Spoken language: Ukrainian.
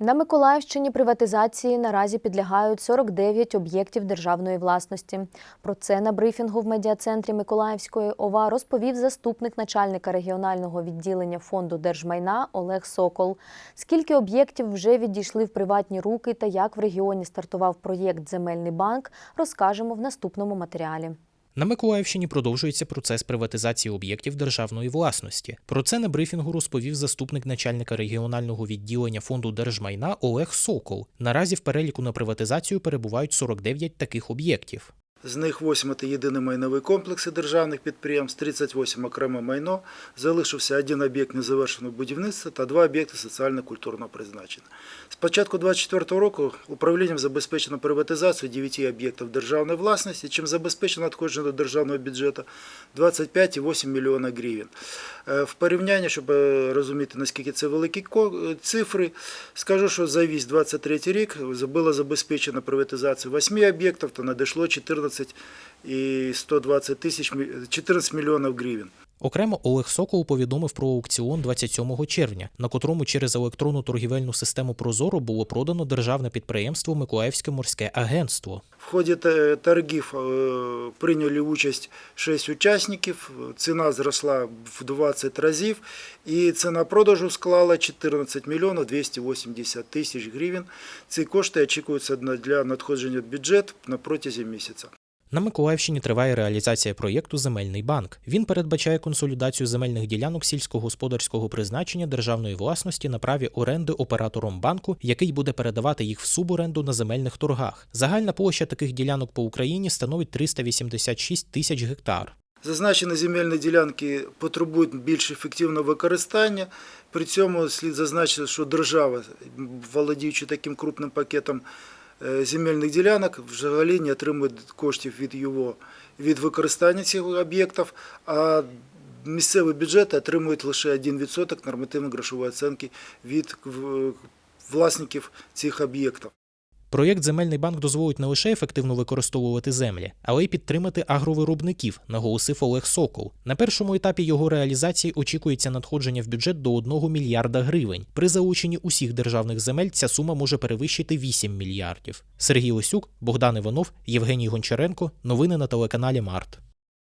На Миколаївщині приватизації наразі підлягають 49 об'єктів державної власності. Про це на брифінгу в медіа-центрі Миколаївської ОВА розповів заступник начальника регіонального відділення фонду держмайна Олег Сокол. Скільки об'єктів вже відійшли в приватні руки та як в регіоні стартував проєкт Земельний банк, розкажемо в наступному матеріалі. На Миколаївщині продовжується процес приватизації об'єктів державної власності. Про це на брифінгу розповів заступник начальника регіонального відділення фонду держмайна Олег Сокол. Наразі в переліку на приватизацію перебувають 49 таких об'єктів. З них 8 – це єдині майнові комплекси державних підприємств, 38 – окреме майно, залишився один об'єкт незавершеного будівництва та два об'єкти соціально-культурного призначення. З початку 2024 року управлінням забезпечено приватизацію 9 об'єктів державної власності, чим забезпечено надходження до державного бюджету 25,8 мільйона гривень. Е, В порівнянні, щоб е, розуміти, наскільки це великі цифри, скажу, що за весь 23 рік було забезпечено приватизацію 8 об'єктів, то надійшло 14 і 120 тисяч, 14 мільйонів гривень. Окремо Олег Сокол повідомив про аукціон 27 червня, на котрому через електронну торгівельну систему Прозоро було продано державне підприємство Миколаївське морське агентство. В ході торгів е, прийняли участь 6 учасників, ціна зросла в 20 разів і ціна продажу склала 14 мільйонів 280 тисяч гривень. Ці кошти очікуються для надходження в бюджет на протязі місяця. На Миколаївщині триває реалізація проєкту Земельний банк. Він передбачає консолідацію земельних ділянок сільськогосподарського призначення державної власності на праві оренди оператором банку, який буде передавати їх в суборенду на земельних торгах. Загальна площа таких ділянок по Україні становить 386 тисяч гектар. Зазначені земельні ділянки потребують більш ефективного використання. При цьому слід зазначити, що держава, володіючи таким крупним пакетом земельних ділянок, взагалі не отримують коштів від його від використання цих об'єктів, а місцеві бюджети отримують лише 1% нормативно-грошової оцінки від е, власників цих об'єктів. Проєкт Земельний банк дозволить не лише ефективно використовувати землі, але й підтримати агровиробників, наголосив Олег Сокол. На першому етапі його реалізації очікується надходження в бюджет до 1 мільярда гривень. При залученні усіх державних земель ця сума може перевищити 8 мільярдів. Сергій Лисюк, Богдан Іванов, Євгеній Гончаренко. Новини на телеканалі Март.